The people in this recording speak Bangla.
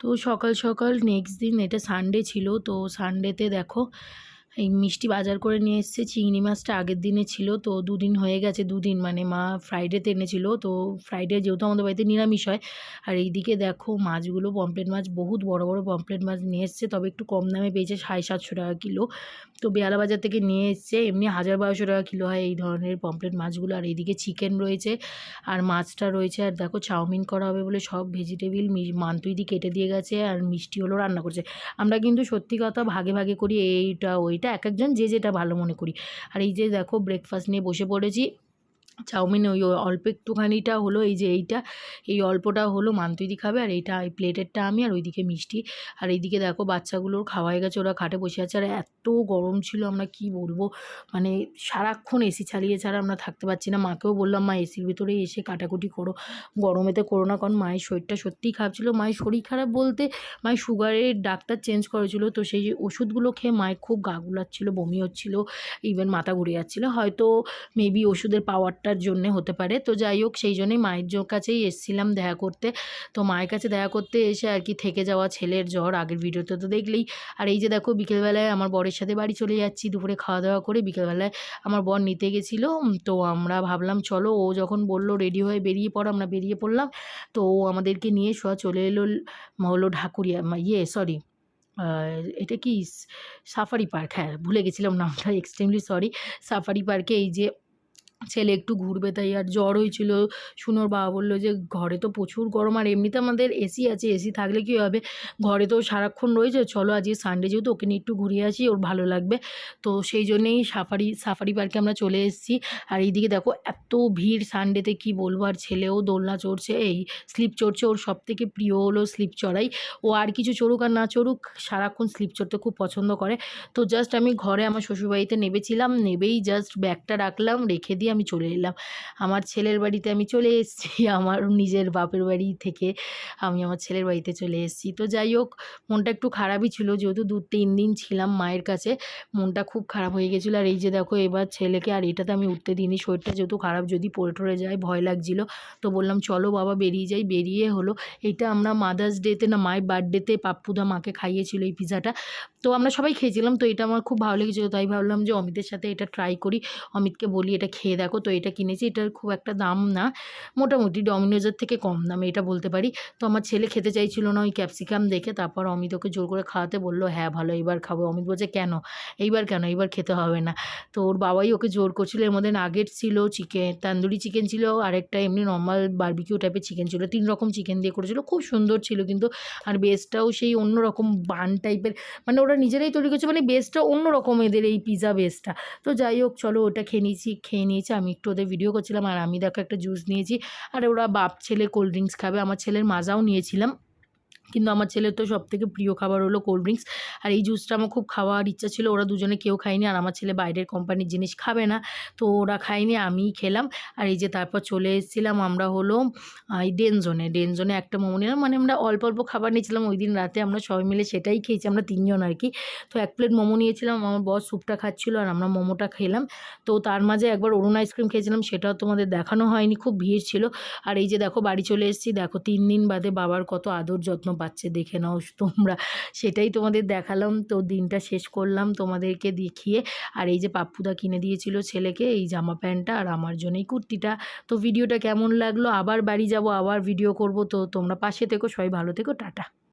তো সকাল সকাল নেক্সট দিন এটা সানডে ছিল তো সানডেতে দেখো এই মিষ্টি বাজার করে নিয়ে এসেছে, চিংড়ি মাছটা আগের দিনে ছিল তো দুদিন হয়ে গেছে, দুদিন মানে মা ফ্রাইডেতে এনেছিল তো ফ্রাইডে যেহেতু আমাদের বাড়িতে নিরামিষ হয়, আর এইদিকে দেখো মাছগুলো পমপ্লেট মাছ, বহুত বড় বড় পমপ্লেট মাছ নিয়ে এসছে, তবে একটু কম দামে পেয়েছে সাড়ে সাতশো টাকা কিলো। তো বেয়ালা বাজার থেকে নিয়ে এসছে, এমনি হাজার বারোশো টাকা কিলো হয় এই ধরনের পমপ্লেট মাছগুলো, আর এইদিকে চিকেন রয়েছে, আর মাছটা রয়েছে, আর দেখো চাউমিন করা হবে বলে সব ভেজিটেবিল মান্তুইদি কেটে দিয়ে গেছে, আর মিষ্টি হলো রান্না করছে। আমরা কিন্তু সত্যি কথা ভাগে ভাগে করি, এইটা ওইটা এক একজন যে যেটা ভালো মনে করি। আর এই যে দেখো ব্রেকফাস্ট নিয়ে বসে পড়েছি। চাউমিন ওই অল্প একটুখানিটা হলো, এই যে এইটা, এই অল্পটা হলো মান্তুইদি খাবে, আর এইটা, এই প্লেটেরটা আমি, আর ওইদিকে মিষ্টি। আর এইদিকে দেখো বাচ্চাগুলোর খাওয়া হয়ে গেছে, ওরা খাটে বসে আছে, আর এত গরম ছিল আমরা কি বলব? মানে সারাক্ষণ এসি চালিয়ে ছাড়া আমরা থাকতে পারছি না। মাকেও বললাম, মা, এসির ভিতরে এসে কাটাকুটি করো। গরমেতে করো না, কারণ মায়ের শরীরটা সত্যিই খারাপ ছিল। মায়ের শরীর খারাপ বলতে, মায়ের সুগারের ডাক্তার চেঞ্জ করেছিল, তো সেই ওষুধগুলো খেয়ে মায়ের খুব গা গুলাচ্ছিলো, বমি হচ্ছিল ইভেন মাথা ঘুরে যাচ্ছিল। হয়তো মেবি ওষুধের পাওয়ারটার জন্যে হতে পারে। তো যাই হোক, সেই জন্যই মায়ের কাছেই এসেছিলাম দেখা করতে। তো মায়ের কাছে দেখা করতে এসে আর কি থেকে যাওয়া ছেলের জ্বর আগের ভিডিওতে তো দেখলেই। আর এই যে দেখো, বিকেলবেলায় আমার বরের সাথে বাড়ি চলে যাচ্ছি, দুপুরে খাওয়া দাওয়া করে বিকেলবেলায় আমার বর নিতে গেছিল। তো আমরা ভাবলাম, চলো ও যখন বলল রেডি হয়ে বেরিয়ে পড়ো, আমরা বেরিয়ে পড়লাম। তো ও আমাদেরকে নিয়ে শোয়া চলে এলো হলো ঢাকুরিয়া ইয়ে সরি এটা কি সাফারি পার্ক হ্যাঁ ভুলে গেছিলাম নামটা এক্সট্রিমলি সরি সাফারি পার্কে এই যে ছেলে একটু ঘুরবে, তাই আর জ্বর হয়েছিল। শুনোর বাবা বলল যে, ঘরে তো প্রচুর গরম, আর এমনিতে আমাদের এসি আছে এসি থাকলে কী হবে? ঘরে তো সারাক্ষণ রয়েছে, চলো আজকে সানডে যেহেতু ওকে নিয়ে একটু ঘুরিয়ে আসি, ওর ভালো লাগবে। তো সেই জন্যেই সাফারি সাফারি পার্কে আমরা চলে এসেছি। আর এইদিকে দেখো, এত ভিড় সানডেতে কি বলব? আর ছেলেও দোলনা চড়ছে, এই স্লিপ চড়ছে, ওর সব থেকে প্রিয় হলো স্লিপ চড়াই। ও আর কিছু চড়ুক আর না চড়ুক, সারাক্ষণ স্লিপ চড়তে খুব পছন্দ করে। তো জাস্ট আমি ঘরে আমার শ্বশুরবাড়িতে নেবেছিলাম, নেবেই জাস্ট ব্যাগটা রাখলাম, রেখে দিয়ে চলে এলাম। আমার ছেলের বাড়িতে আমি চলে এসেছি, আমার নিজের বাপের বাড়ি থেকে আমি আমার ছেলের বাড়িতে চলে এসেছি। তো যাই হোক, মনটা একটু খারাপই ছিল, যেহেতু দু তিন দিন ছিলাম মায়ের কাছে, মনটা খুব খারাপ হয়ে গেছিল। আর এই যে দেখো, এবার ছেলেকে আর এটাতে আমি উঠতে দিইনি, শরীরটা যেহেতু খারাপ, যদি পড়ে টরে যায়, ভয় লাগছিল। তো বললাম, চলো বাবা, বেরিয়ে যাই। বেরিয়ে হলো, এটা আমরা মাদার্স ডেতে না, মায়ের বার্থডেতে পাপ্পুদা মাকে খাইয়েছিল এই পিজাটা তো আমরা সবাই খেয়েছিলাম, তো এটা আমার খুব ভালো লেগেছিলো। তাই ভাবলাম যে অমিতের সাথে এটা ট্রাই করি। অমিতকে বলি, এটা খেয়ে দেখো তো এটা কিনেছি, এটার খুব একটা দাম না। মোটামুটি ডমিনোজের থেকে কম দামে এটা বলতে পারি। তো আমার ছেলে খেতে চাইছিল না ওই ক্যাপসিকাম দেখে, তারপর অমিত ওকে জোর করে খাওয়াতে বলল হ্যাঁ ভালো, এইবার খাব। অমিত বলছে, কেন? এইবার কেন? এইবার খেতে হবে না। তো ওর বাবাই ওকে জোর করছিল, এর মধ্যে নাগেট ছিল চিকেন তান্দুরি চিকেন ছিল, আরেকটা এমনি নর্মাল বারবিকিউ টাইপের চিকেন ছিল, তিন রকম চিকেন দিয়ে করেছিল, খুব সুন্দর ছিল কিন্তু। আর বেসটাও সেই অন্য রকম বান টাইপের মানে ওরা নিজেরাই তৈরি করছে মানে বেসটা অন্য রকম এদের এই পিৎজা বেসটা তো যাই হোক, চলো ওটা খেয়ে নিয়েছি খেয়ে নিয়েছি আমি একটু ওদের ভিডিও করছিলাম আর আমি দেখো একটা জুস নিয়েছি। আর ওরা বাপ ছেলে কোল্ড ড্রিঙ্কস খাবে, আমার ছেলের মাজাও নিয়েছিলাম। কিন্তু আমার ছেলের তো সব থেকে প্রিয় খাবার হলো কোল্ড ড্রিঙ্কস আর এই জুসটা আমার খুব খাওয়ার ইচ্ছা ছিল, ওরা দুজনে কেউ খায়নি আর আমার ছেলে বাইরের কোম্পানির জিনিস খাবে না, তো ওরা খায়নি, আমিই খেলাম। আর এই যে তারপর চলে এসেছিলাম আমরা হলো এই ডেনজোনে ডেনজোনে একটা মোমো নিলাম মানে আমরা অল্প অল্প খাবার নিয়েছিলাম, ওই দিন রাতে আমরা সবাই মিলে সেটাই খেয়েছি, আমরা তিনজন আর কি। তো এক প্লেট মোমো নিয়েছিলাম, আমার বস স্যুপটা খাচ্ছিলো আর আমরা মোমোটা খেলাম। তো তার মাঝে একবার অরুণ আইসক্রিম খেয়েছিলাম, সেটাও তোমাদের দেখানো হয়নি, খুব ভিড় ছিল। আর এই যে দেখো বাড়ি চলে এসেছি, দেখো তিন দিন বাদে বাবার কত আদর যত্ন পাচ্ছে দেখে নাও, তোমরা। সেটাই তোমাদের দেখালাম। তো দিনটা শেষ করলাম তোমাদেরকে দেখিয়ে। আর এই যে পাপ্পুদা কিনে দিয়েছিল ছেলেকে, এই জামা প্যান্টটা আর আমার জন্য এই কুর্তিটা। তো ভিডিওটা কেমন লাগল? আবার বাড়ি যাব, আবার ভিডিও করব। তো তোমরা পাশে থেকো, সবাই ভালো থেকো, টাটা।